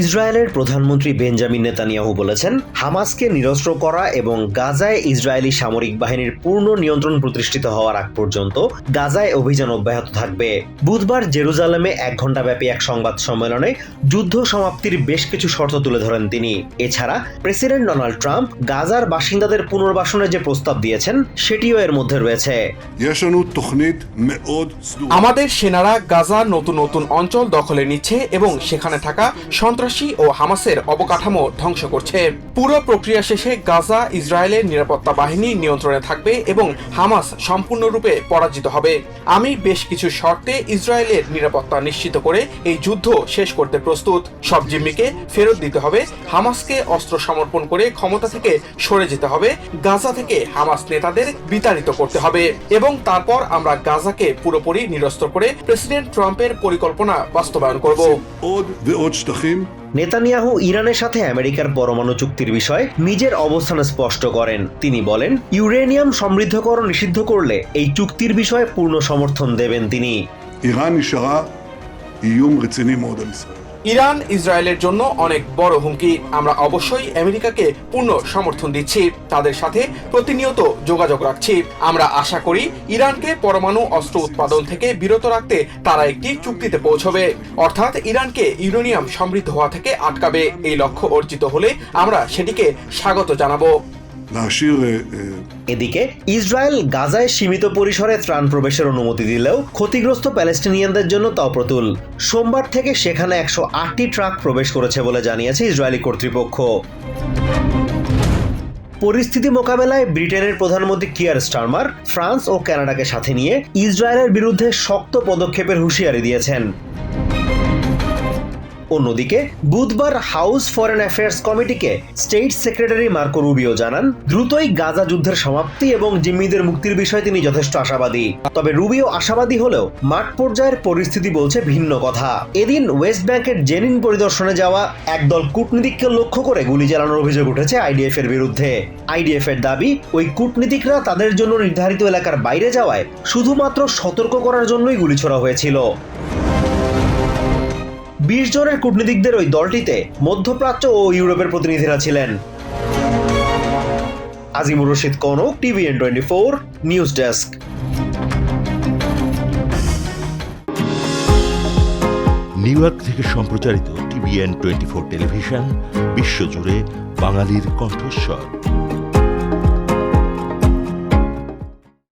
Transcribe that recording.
ইসরায়েলের প্রধানমন্ত্রী Benjamin Netanyahu বলেছেন হামাসকে নিরস্ত্র করা এবং গাজায় ইসরায়েলি সামরিক বাহিনীর পূর্ণ নিয়ন্ত্রণ প্রতিষ্ঠিত হওয়ার আগ পর্যন্ত গাজায় অভিযান অব্যাহত থাকবে। বুধবার জেরুজালেমে এক ঘণ্টাব্যাপী এক সংবাদ সম্মেলনে যুদ্ধ সমাপ্তির বেশ কিছু শর্ত তুলে ধরেন তিনি। এছাড়া প্রেসিডেন্ট ডোনাল্ড ট্রাম্প গাজার বাসিন্দাদের পুনর্বাসনের যে প্রস্তাব দিয়েছেন সেটিও এর মধ্যে রয়েছে। আমাদের সেনারা গাজা নতুন নতুন অঞ্চল দখলে নিচ্ছে এবং সেখানে থাকা সন্ত্রাস সন্ত্রাসী ও হামাসের অবকাঠামো ধ্বংস করছে। পুরো প্রক্রিয়া শেষে গাজা, ইসরায়েলের নিরাপত্তা বাহিনী নিয়ন্ত্রণে থাকবে এবং হামাস সম্পূর্ণরূপে পরাজিত হবে। আমি বেশ কিছু শর্তে ইসরায়েলের নিরাপত্তা নিশ্চিত করে এই যুদ্ধ শেষ করতে প্রস্তুত। সব জিম্মিকে ফেরত দিতে হবে, হামাসকে অস্ত্র সমর্পণ করে ক্ষমতা থেকে সরে যেতে হবে, গাজা থেকে হামাস নেতাদের বিতাড়িত করতে হবে এবং তারপর আমরা গাজাকে পুরোপুরি নিরস্ত করে প্রেসিডেন্ট ট্রাম্পের পরিকল্পনা বাস্তবায়ন করব। নেতানিয়াহু ইরানের সাথে আমেরিকার পরমাণু চুক্তির বিষয়ে নিজের অবস্থান স্পষ্ট করেন। তিনি বলেন, ইউরেনিয়াম সমৃদ্ধকরণ নিষিদ্ধ করলে এই চুক্তির বিষয়ে পূর্ণ সমর্থন দেবেন তিনি। ইরান ইশারা ইয়ুম রেচিনি মোদাল ইসরায়েল ইরান, ইসরায়েলের জন্য অনেক বড় হুমকি। আমরা অবশ্যই আমেরিকাকে পূর্ণ সমর্থন দিচ্ছি, তাদের সাথে প্রতিনিয়ত যোগাযোগ রাখছি। আমরা আশা করি ইরানকে পরমাণু অস্ত্র উৎপাদন থেকে বিরত রাখতে তারা একটি চুক্তিতে পৌঁছবে। অর্থাৎ ইরানকে ইউরেনিয়াম সমৃদ্ধ হওয়া থেকে আটকাবে। এই লক্ষ্য অর্জিত হলে আমরা সেটিকে স্বাগত জানাব। להשאיר אה, אה, এদিকে ইসরায়েল গাজায় সীমিত পরিসরে ত্রাণ প্রবেশের অনুমতি দিলেও ক্ষতিগ্রস্ত প্যালেস্টিনিয়ানদের জন্য তা অপ্রতুল সোমবার থেকে সেখানে একশো আটটি ট্রাক প্রবেশ করেছে বলে জানিয়েছে ইসরায়েলি কর্তৃপক্ষ পরিস্থিতি মোকাবেলায় ব্রিটেনের প্রধানমন্ত্রী কিয়ার স্টারমার ফ্রান্স ও কানাডাকে সাথে নিয়ে ইসরায়েলের বিরুদ্ধে শক্ত পদক্ষেপের হুঁশিয়ারি দিয়েছেন অন্যদিকে বুধবার হাউস ফরেন অ্যাফেয়ার্স কমিটিকে স্টেট সেক্রেটারি মার্কো রুবিও জানান, দ্রুতই গাজা যুদ্ধের সমাপ্তি এবং জিম্মিদের মুক্তির বিষয়ে তিনি যথেষ্ট আশাবাদী। তবে রুবিও আশাবাদী হলেও মাঠ পর্যায়ের পরিস্থিতি বলছে ভিন্ন কথা। এদিন ওয়েস্ট ব্যাংকের জেনিন পরিদর্শনে যাওয়া একদল কূটনীতিককে লক্ষ্য করে গুলি চালানোর অভিযোগ উঠেছে আইডিএফ এর বিরুদ্ধে। আইডিএফ এর দাবি, ওই কূটনীতিকরা তাদের জন্য নির্ধারিত এলাকার বাইরে যাওয়ায় শুধুমাত্র সতর্ক করার জন্যই গুলি ছোড়া হয়েছিল। বিশ জনের কূটনীতিকদের ওই দলটিতে মধ্যপ্রাচ্য ও ইউরোপের প্রতিনিধিরা ছিলেন। Azimur Rashid Kanak TV TVN twenty four, news desk. New York থেকে সম্প্রচারিত টিভিএন টোয়েন্টি ফোর টেলিভিশন, বিশ্বজুড়ে বাঙালির কণ্ঠস্বর।